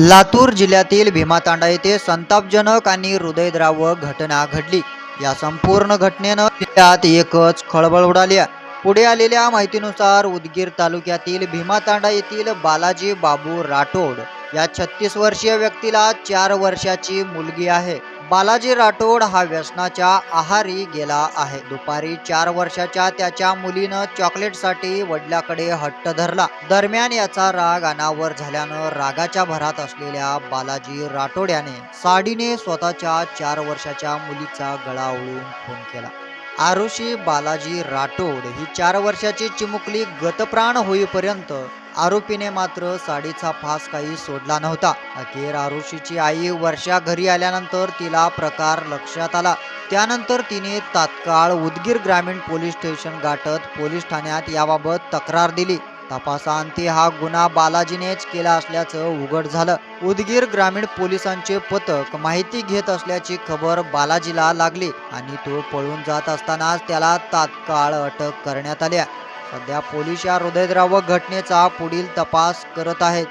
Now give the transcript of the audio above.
लातूर जिल्ह्यातील भीमातांडा येथे संतापजनक आणि हृदयद्रावक घटना घडली या संपूर्ण घटनेनं जिल्ह्यात एकच खळबळ उडाली आहे. पुढे आलेल्या माहितीनुसार उदगीर तालुक्यातील भीमातांडा येथील बालाजी बाबू राठोड या छत्तीस वर्षीय व्यक्तीला चार वर्षाची मुलगी आहे बालाजी राठोड हा व्यसनाच्या आहारी गेला आहे. दुपारी चार वर्षाच्या त्याच्या मुलीनं चॉकलेटसाठी वडिलाकडे हट्ट धरला. दरम्यान याचा राग अनावर झाल्यानं रागाच्या भरात असलेल्या बालाजी राठोड याने साडीने स्वतःच्या चार वर्षाच्या मुलीचा गळा ओळून खून केला. आरुषी बालाजी राठोड ही चार वर्षाची चिमुकली गतप्राण होईपर्यंत आरोपीने मात्र साडीचा फास काही सोडला नव्हता. अखेर आरुषीची आई वर्षा घरी आल्यानंतर तिला प्रकार लक्षात आला. त्यानंतर तिने तात्काळ उदगीर ग्रामीण पोलीस स्टेशन गाठत पोलीस ठाण्यात याबाबत तक्रार दिली. तपासांती हा गुन्हा बालाजीनेच केला असल्याचं उघड झालं. उदगीर ग्रामीण पोलिसांचे पथक माहिती घेत असल्याची खबर बालाजीला लागली आणि तो पळून जात असतानाच त्याला तात्काळ अटक करण्यात आली सध्या पोलीस या हृदयद्रावक घटनेचा पुढील तपास करत आहेत.